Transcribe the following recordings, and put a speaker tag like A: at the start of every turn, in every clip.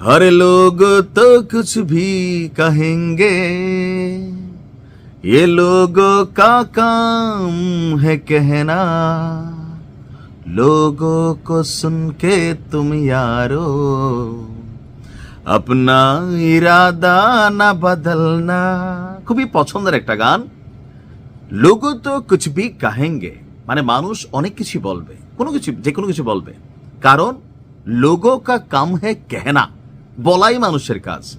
A: हर लोग तो कुछ भी कहेंगे ये लोगों का काम है कहना लोगों को सुन के तुम यारो अपना ইরাদা না বদলনা খুবই পছন্দের একটা গান লোগো তো কুছ ভি কাহেঙ্গে মানে মানুষ অনেক কিছু বলবে কোনো কিছু যে কোনো কিছু বলবে কারণ লোগো কা কাম হে কেহনা বলাই মানুষের কাজ।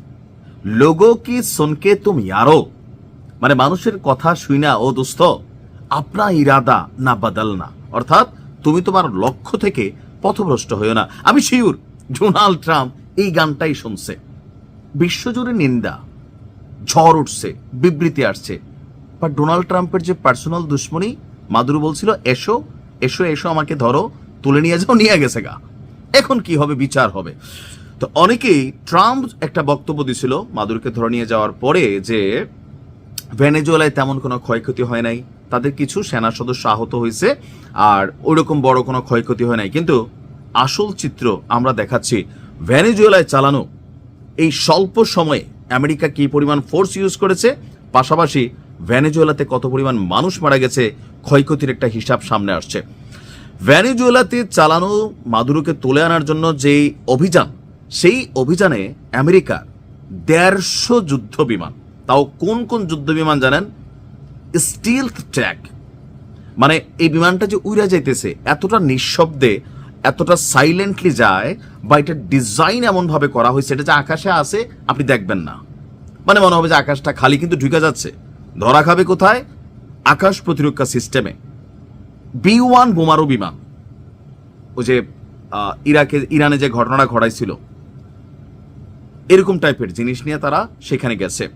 A: লোগো কি সুনকে তুমি আরও? মানে মানুষের কথা শুই না, ও দোস্ত, আপনা ইরাদা না বদলনা। অর্থাৎ তুমি তোমার লক্ষ্য থেকে পথভ্রষ্ট হইও না। আমি শিউর, ডোনাল্ড ট্রাম্প এই গানটাই শুনছে। বিশ্বজুড়ে নিন্দা, ঝড় উঠছে, বিবৃতি আসছে। বা ডোনাল্ড ট্রাম্পের যে পার্সোনাল দুশ্মনী, মাদুরু বলছিল, এসো এসো এসো আমাকে ধরো, তুলে নিয়ে যাও, নিয়ে গেছে গা। এখন কি হবে, বিচার হবে? তো অনেকেই ট্রাম্প একটা বক্তব্য দিছিল মাদুরকে ধরে নিয়ে যাওয়ার পরে যে ভেনেজুয়েলায় তেমন কোনো ক্ষয়ক্ষতি হয় নাই, তাদের কিছু সেনা সদস্য আহত হয়েছে আর ওইরকম বড় কোনো ক্ষয়ক্ষতি হয় নাই। কিন্তু আসল চিত্র আমরা দেখাচ্ছি ভেনেজুয়েলায় চালানো এই স্বল্প সময়ে আমেরিকা কি পরিমাণ ফোর্স ইউজ করেছে, পাশাপাশি ভেনেজুয়েলাতে কত পরিমাণ মানুষ মারা গেছে, ক্ষয়ক্ষতির একটা হিসাব সামনে আসছে। ভেনেজুয়েলাতে চালানো মাদুরোকে তুলে আনার জন্য যেই অভিযান সেই অভিযানে আমেরিকা দেড়শো যুদ্ধ বিমান। তাও কোন কোন যুদ্ধ বিমান জানেন? স্টিল ট্র্যাক। মানে এই বিমানটা যে উড়ে যাইতেছে, এতটা নিঃশব্দে, এতটা সাইলেন্টলি যায়, বা এটা ডিজাইন এমন ভাবে করা হয়েছে, এটা যে আকাশে আসে আপনি দেখবেন না। মানে মনে হবে যে আকাশটা খালি কিন্তু ঢুকে যাচ্ছে। ধরা খাবে কোথায়? আকাশ প্রতিরক্ষা সিস্টেমে। বি ওয়ান বোমারু বিমান। ওই যে ইরাকে, ইরানে যে ঘটনাটা ঘটাইছিল এরকম টাইপের জিনিস নিয়ে তারা সেখানে গেছে।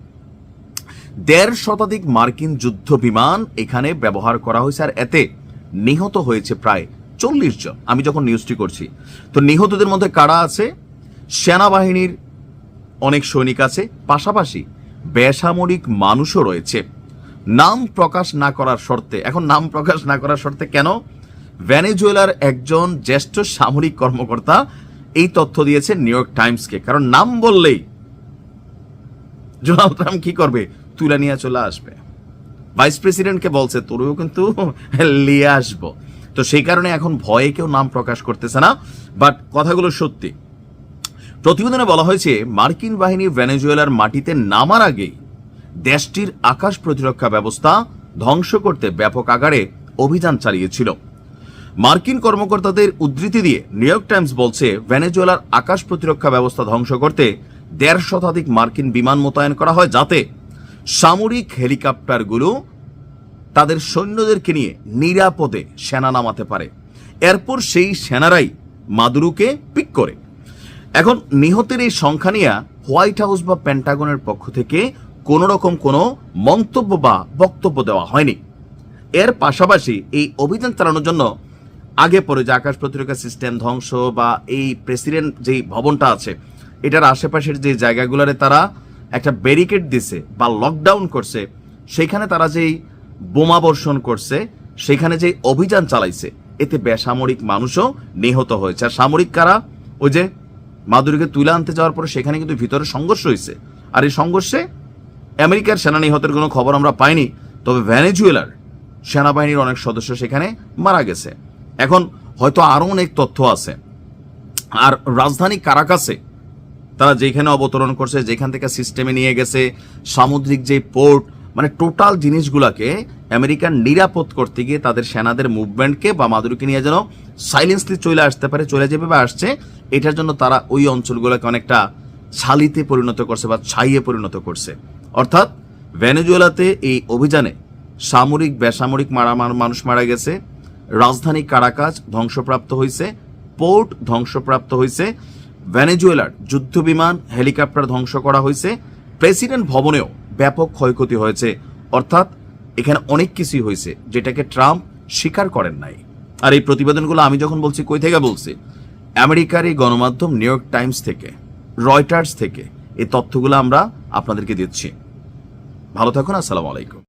A: দেড় শতাধিক মার্কিন যুদ্ধ বিমান এখানে ব্যবহার করা হয়েছে আর এতে নিহত হয়েছে প্রায় চল্লিশ জন। আমি যখন নিউজটি করছি, তো নিহতদের মধ্যে কারা আছে? সেনাবাহিনীর অনেক সৈনিক আছে, পাশাপাশি বেসামরিক মানুষও রয়েছে। নাম প্রকাশ না করার শর্তে, এখন নাম প্রকাশ না করার শর্তে কেন? ভেনেজুয়েলার একজন জ্যেষ্ঠ সামরিক কর্মকর্তা এই তথ্য দিয়েছে নিউ ইয়র্ক টাইমসকে। কারণ নাম বললেই ডোনাল্ড ট্রাম্প কি করবে? তুলে নিয়ে চলে আসবে। ভাইস প্রেসিডেন্টকে বলছে, তোরেও কিন্তু নিয়ে আসব। তো সেই কারণে এখন ভয়ে কেউ নাম প্রকাশ করতেছে না। বাট কথাগুলো সত্যি। প্রতিবেদনে বলা হয়েছে, মার্কিন বাহিনী ভেনেজুয়েলার মাটিতে নামার আগেই দেশটির আকাশ প্রতিরক্ষা ব্যবস্থা ধ্বংস করতে ব্যাপক আকারে অভিযান চালিয়েছিল। মার্কিন কর্মকর্তাদের উদ্ধৃতি দিয়ে নিউ ইয়র্ক টাইমস বলছে, ভেনেজুয়েলার আকাশ প্রতিরক্ষা ব্যবস্থা ধ্বংস করতে দেড় শতাধিক মার্কিন বিমান মোতায়েন করা হয় যাতে সামরিক হেলিকপ্টারগুলো তাদের সৈন্যদেরকে নিয়ে নিরাপদে সেনা নামাতে পারে। এরপর সেই সেনারাই মাদুরুকে পিক করে। এখন নিহতের এই সংখ্যা নিয়ে হোয়াইট হাউস বা পেন্টাগনের পক্ষ থেকে কোনো রকম কোনো মন্তব্য বা বক্তব্য দেওয়া হয়নি। এর পাশাপাশি এই অভিযান চালানোর জন্য আগে পরে যে আকাশ প্রতিরক্ষা সিস্টেম ধ্বংস বা এই প্রেসিডেন্ট যেই ভবনটা আছে, এটার আশেপাশের যে জায়গাগুলোরে তারা একটা ব্যারিকেড দিছে বা লকডাউন করছে, সেখানে তারা যেই বোমা বর্ষণ করছে, সেখানে যে অভিযান চালাইছে, এতে বেসামরিক মানুষও নিহত হয়েছে। আর সামরিক কারা? ওই যে মাদুরীকে তুলে আনতে যাওয়ার পরে সেখানে কিন্তু ভিতরে সংঘর্ষ হয়েছে। আর এই সংঘর্ষে আমেরিকার সেনা নিহতের কোনো খবর আমরা পাইনি, তবে ভেনেজুয়েলার সেনাবাহিনীর অনেক সদস্য সেখানে মারা গেছে। এখন হয়তো আরও অনেক তথ্য আছে। আর রাজধানী কারাকাসে তারা যেখানে অবতরণ করছে, যেখান থেকে সিস্টেমে নিয়ে গেছে, সামুদ্রিক যে পোর্ট মানে টোটাল জিনিসগুলোকে আমেরিকান নিরাপদ করতে গিয়ে তাদের সেনাদের মুভমেন্টকে বা মাদুরিকে নিয়ে যেন সাইলেন্সলি চলে আসতে পারে, চলে যাবে বা আসছে, এটার জন্য তারা ওই অঞ্চলগুলোকে অনেকটা ছালিতে পরিণত করছে বা ছাইয়ে পরিণত করছে। অর্থাৎ ভেনেজুয়েলাতে এই অভিযানে সামরিক, বেসামরিক মারা মানুষ মারা গেছে। রাজধানী কারাকাজ ধ্বংসপ্রাপ্ত হয়েছে পোর্ট ধ্বংসপ্রাপ্ত হয়েছে ভেনেজুয়েলার যুদ্ধ বিমান হেলিকপ্টার ধ্বংস করা হয়েছে প্রেসিডেন্ট ভবনেও ব্যাপক ক্ষয়ক্ষতি হয়েছে। অর্থাৎ, এখানে অনেক কিছুই হয়েছে যেটাকে ট্রাম্প স্বীকার করেন নাই। আর এই প্রতিবেদনগুলো আমি যখন বলছি, কই থেকে বলছি? আমেরিকার এই গণমাধ্যম নিউ ইয়র্ক টাইমস থেকে, রয়টার্স থেকে এই তথ্যগুলো আমরা আপনাদেরকে দিচ্ছি। ভালো থাকুন, আসসালামু আলাইকুম।